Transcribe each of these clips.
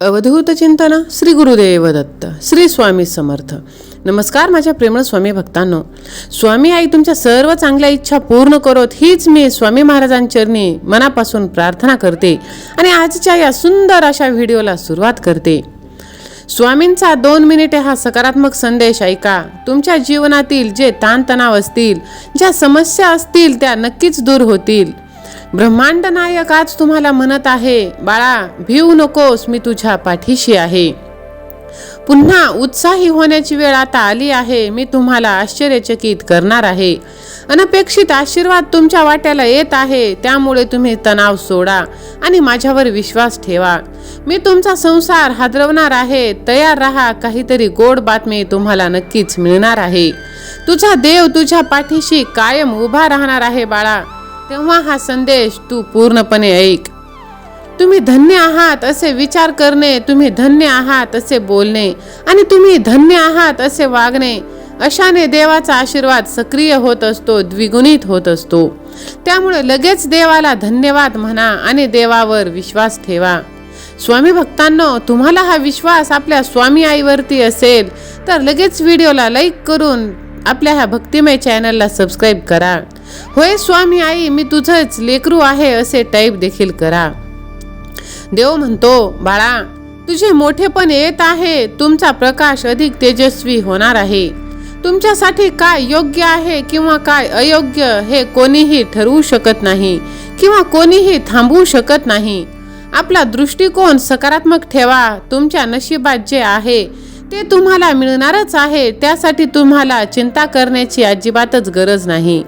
अवधूत चिंतन श्री गुरुदेव दत्त श्री स्वामी समर्थ. नमस्कार माझ्या प्रेमळ स्वामी भक्तांनो. स्वामी आई तुमच्या सर्व चांगल्या इच्छा पूर्ण करोत हीच मी स्वामी महाराजांचरणी मनापासून प्रार्थना करते आणि आजच्या या सुंदर अशा व्हिडिओला सुरुवात करते. स्वामींचा दोन मिनिटे हा सकारात्मक संदेश ऐका. तुमच्या जीवनातील जे ताणतणाव असतील ज्या समस्या असतील त्या नक्कीच दूर होतील. ब्रह्मांड नायक आज तुम्हाला म्हणत आहे बाळा भिऊ नकोस मी तुझ्या पाठीशी आहे. पुन्हा उत्साही होण्याची वेळ आता आली आहे मी तुम्हाला आश्चर्यचकित करणार आहे. अनपेक्षित आशीर्वाद तुमच्या वाट्याला येत आहे त्यामुळे तुम्ही तणाव सोडा आणि माझ्यावर विश्वास ठेवा. मी तुमचा संसार हादरवणार आहे तयार राहा काहीतरी गोड बातमी तुम्हाला नक्कीच मिळणार आहे. तुझा देव तुझ्या पाठीशी कायम उभा राहणार आहे बाळा. तेव्हा हा संदेश तू पूर्णपणे ऐक. तुम्ही धन्य आहात असे विचार करणे तुम्ही धन्य आहात असे बोलणे आणि तुम्ही धन्य आहात असे वागणे अशाने देवाचा आशीर्वाद सक्रिय होत असतो द्विगुणित होत असतो. त्यामुळे लगेच देवाला धन्यवाद म्हणा आणि देवावर विश्वास ठेवा. स्वामी भक्तांनो तुम्हाला हा विश्वास आपल्या स्वामी आईवरती असेल तर लगेच व्हिडिओला लाईक करून आपल्या ह्या भक्तिमय चॅनलला सबस्क्राईब करा. होय स्वामी आई मी तुझंच लेकरू आहे असे टाईप देखील करा. देव म्हणतो बाळा तुझे मोठेपण येत आहे तुमचा प्रकाश अधिक तेजस्वी होणार आहे. तुमच्यासाठी काय योग्य आहे किंवा काय अयोग्य हे कोणीही ठरवू शकत नाही किंवा कोणीही थांबवू शकत नाही. आपला दृष्टिकोन सकारात्मक ठेवा तुमच्या नशिबात जे आहे ते तुम्हाला मिळणारच आहे त्यासाठी तुम्हाला चिंता करण्याची अजिबातच गरज नाही.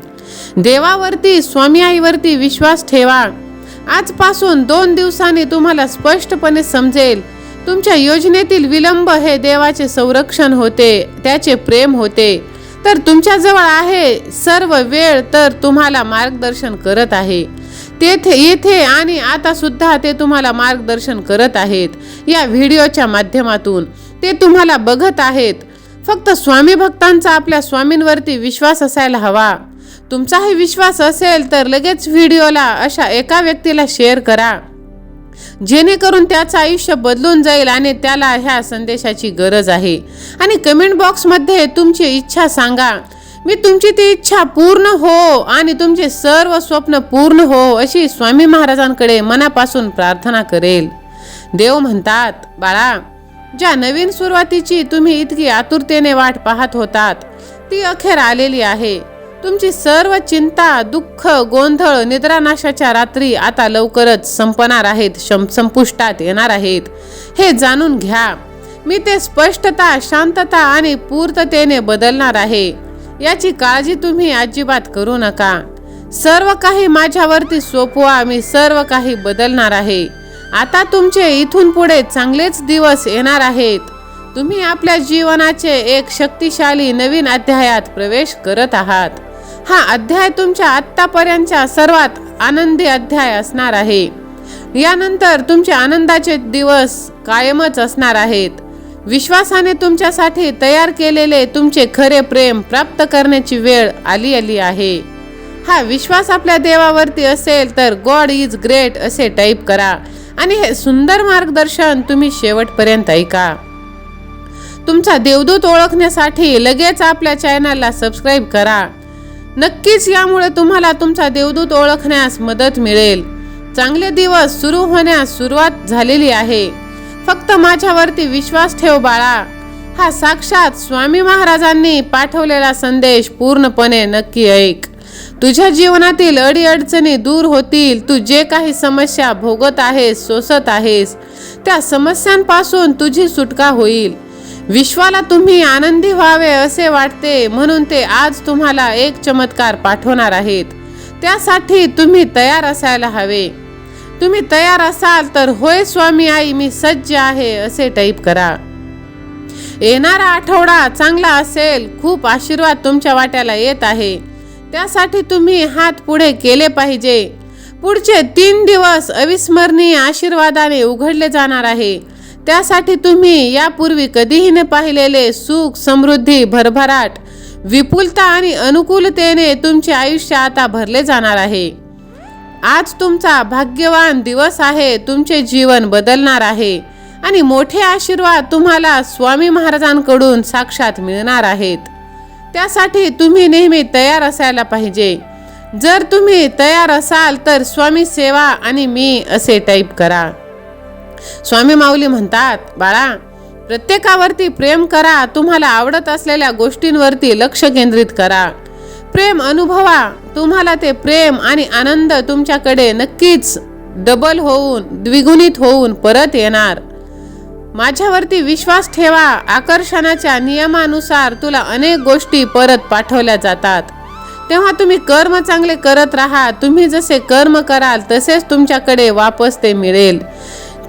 देवावरती स्वामी आईवरती विश्वास ठेवा. आजपासून दोन दिवसांनी तुम्हाला स्पष्टपणे समजेल तुमच्या योजनेतील विलंब हे देवाचे संरक्षण होते त्याचे प्रेम होते. तर तुमच्याजवळ आहे सर्व वेळ तर तुम्हाला मार्गदर्शन करत आहे. तेथे येथे आणि आता सुद्धा ते तुम्हाला मार्गदर्शन करत आहेत या व्हिडिओच्या माध्यमातून. ते तुम्हाला बघत आहेत. फक्त स्वामी भक्तांचा आपल्या स्वामींवरती विश्वास असायला हवा. तुमचाही विश्वास असेल तर लगेच व्हिडिओला अशा एका व्यक्तीला शेअर करा. जेणेकरून त्याचं आयुष्य बदलून जाईल आणि त्याला ह्या संदेशाची गरज आहे. आणि कमेंट बॉक्समध्ये तुमची इच्छा सांगा. मी तुमची ती इच्छा पूर्ण हो आणि तुमचे सर्व स्वप्न पूर्ण हो अशी स्वामी महाराजांकडे मनापासून प्रार्थना करेल. देव म्हणतात बाळा ज्या नवीन सुरुवातीची तुम्ही इतकी आतुरतेने वाट पाहत होतात ती अखेर आलेली आहे. तुमची सर्व चिंता दुःख गोंधळ निद्रानाशाच्या रात्री आता लवकरच संपणार आहेत. शं संपुष्टात येणार आहेत. हे जाणून घ्या. मी ते स्पष्टता शांतता आणि पूर्ततेने बदलणार आहे. याची काळजी तुम्ही अजिबात करू नका. सर्व काही माझ्यावरती सोपवा मी सर्व काही बदलणार आहे. आता तुमचे इथून पुढे चांगलेच दिवस येणार आहेत. तुम्ही आपल्या जीवनाचे एक शक्तिशाली नवीन अध्यायात प्रवेश करत आहात. हा अध्याय तुमच्या आत्तापर्यंतच्या सर्वात आनंदी अध्याय असणार आहे. यानंतर तुमचे आनंदाचे दिवस कायमच असणार आहेत. विश्वासाने तुमच्यासाठी तयार केलेले तुमचे खरे प्रेम प्राप्त करण्याची वेळ आली आली आहे. हा विश्वास आपल्या देवावरती असेल तर गॉड इज ग्रेट असे टाईप करा आणि हे सुंदर मार्गदर्शन तुम्ही शेवटपर्यंत ऐका. तुमचा देवदूत ओळखण्यासाठी लगेच आपल्या चॅनलला सबस्क्राईब करा. नक्कीच यामुळे तुम्हाला तुमचा देवदूत ओळखण्यास मदत मिळेल. चांगले दिवस सुरू होण्यास सुरुवात झालेली आहे. फक्त माझ्यावरती विश्वास ठेव बाळा. हा साक्षात स्वामी महाराजांनी पाठवलेला संदेश पूर्णपणे नक्की ऐक. तुझ्या जीवनातील अडीअडचणी दूर होतील. तू जे काही समस्या भोगत आहेस सोसत आहेस त्या समस्यांपासून तुझी सुटका होईल. विश्वाला तुम्ही आनंदी व्हावे असे वाटते म्हणून ते आज तुम्हाला एक चमत्कार पाठवणार आहेत. त्यासाठी तुम्ही तयार असायला हवे. तुम्ही तयार असाल तर होय स्वामी आई मी सज्ज आहे असे टाईप करा. येणारा आठवडा चांगला असेल खूप आशीर्वाद तुमच्या वाट्याला येत आहे. त्यासाठी तुम्ही हात पुढे केले पाहिजे. पुढचे तीन दिवस अविस्मरणीय आशीर्वादाने उघडले जाणार आहे. त्यासाठी तुम्ही यापूर्वी कधीही न पाहिलेले सुख समृद्धी भरभराट विपुलता आणि अनुकूलतेने तुमचे आयुष्य आता भरले जाणार आहे. आज तुमचा भाग्यवान दिवस आहे तुमचे जीवन बदलणार आहे आणि मोठे आशीर्वाद तुम्हाला स्वामी महाराजांकडून साक्षात मिळणार आहेत. त्यासाठी तुम्ही नेहमी तयार असायला पाहिजे. जर तुम्ही तयार असाल तर स्वामी सेवा आणि मी असे टाईप करा. स्वामी माऊली म्हणतात बाळा प्रत्येकावरती प्रेम करा तुम्हाला आवडत असलेल्या गोष्टींवरती लक्ष केंद्रित करा. प्रेम अनुभवा तुम्हाला ते प्रेम आणि आनंद तुमच्याकडे नक्कीच डबल होऊन द्विगुणित होऊन परत येणार. माझ्यावरती विश्वास ठेवा आकर्षणाच्या नियमानुसार तुला अनेक गोष्टी परत पाठवल्या जातात. तेव्हा तुम्ही कर्म चांगले करत राहा तुम्ही जसे कर्म कराल तसेच तुमच्याकडे वापस ते मिळेल.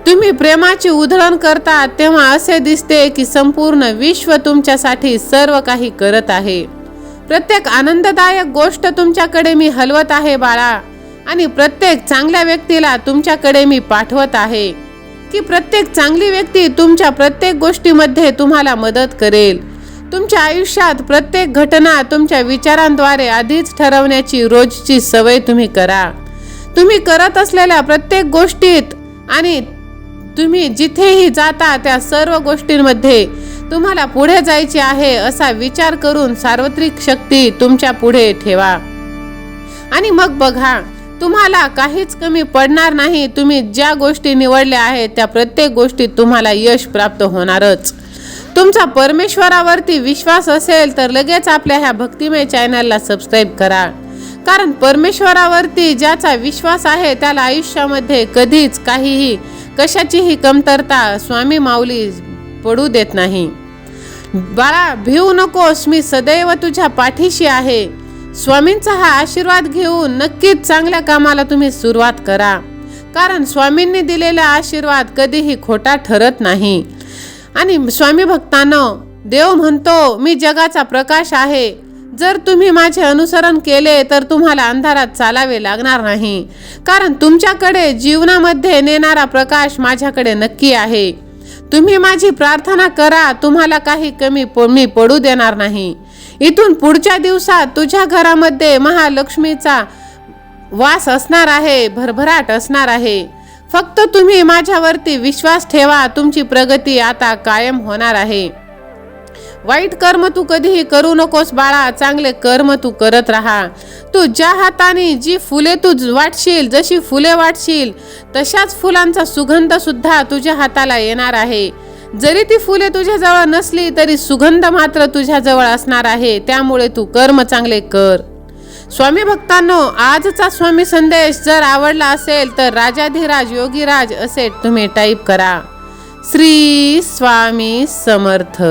तुम्ही प्रेमाची उधळण करता तेव्हा असे दिसते की संपूर्ण विश्व तुमच्यासाठी सर्व काही करत आहे. प्रत्येक आनंददायक गोष्ट तुमच्याकडे मी हलवत आहे बाळा आणि प्रत्येक चांगल्या व्यक्तीला तुमच्याकडे मी पाठवत आहे की प्रत्येक चांगली व्यक्ती तुमच्या प्रत्येक गोष्टीमध्ये तुम्हाला मदत करेल. तुमच्या आयुष्यात प्रत्येक घटना तुमच्या विचारांद्वारे आधीच ठरवण्याची रोजची सवय तुम्ही करा. तुम्ही करत असलेल्या प्रत्येक गोष्टीत आणि तुम्ही जिथेही जाता त्या सर्व गोष्टींमध्ये तुम्हाला पुढे जायचे आहे असा विचार करून सार्वत्रिक शक्ती तुमच्यापुढे ठेवा. आणि मग बघा तुम्हाला काहीच कमी पडणार नाही तुम्ही ज्या गोष्टी निवडल्या आहेत त्या प्रत्येक गोष्टीत तुम्हाला यश प्राप्त होणारच. तुमचा परमेश्वरावरती विश्वास असेल तर लगेच आपल्या ह्या भक्तिमय चॅनलला सबस्क्राईब करा. कारण परमेश्वरावरती ज्याचा विश्वास आहे त्याला आयुष्यामध्ये कधीच काहीही कशाचीही कमतरता स्वामी माऊली पडू देत नाही. बाळा भिवू नकोस मी सदैव तुझ्या पाठीशी आहे. स्वामींचा हा आशीर्वाद घेऊन नक्कीच चांगल्या कामाला तुम्ही सुरुवात करा. कारण स्वामींनी दिलेला आशीर्वाद कधीही खोटा ठरत नाही. आणि स्वामी भक्तांनो देव म्हणतो मी जगाचा प्रकाश आहे. जर तुम्ही माझे अनुसरण केले तर तुम्हाला अंधारात चालावे लागणार नाही. कारण तुमच्याकडे जीवनामध्ये नेणारा प्रकाश माझ्याकडे नक्की आहे. तुम्ही माझी प्रार्थना करा तुम्हाला काही कमी प- मी पडू देणार नाही. इथून पुढच्या दिवसात तुझ्या घरामध्ये महालक्ष्मीचा वास असणार आहे भरभराट असणार आहे. फक्त तुम्ही माझ्यावरती विश्वास ठेवा तुमची प्रगती आता कायम होणार आहे. वाईट कर्म तू कधीही करू नकोस बाळा चांगले कर्म तू करत राहा. तू ज्या हाताने जी फुले तू वाटशील जशी फुले वाटशील तशाच फुलांचा सुगंध सुद्धा तुझ्या हाताला येणार आहे. जरी ती फुले तुझ्याजवळ नसली तरी सुगंध मात्र तुझ्याजवळ असणार आहे. त्यामुळे तू कर्म चांगले कर. स्वामी भक्तांनो आजचा स्वामी संदेश जर आवडला असेल तर राजाधिराज योगीराज असे तुम्ही टाईप करा. श्री स्वामी समर्थ.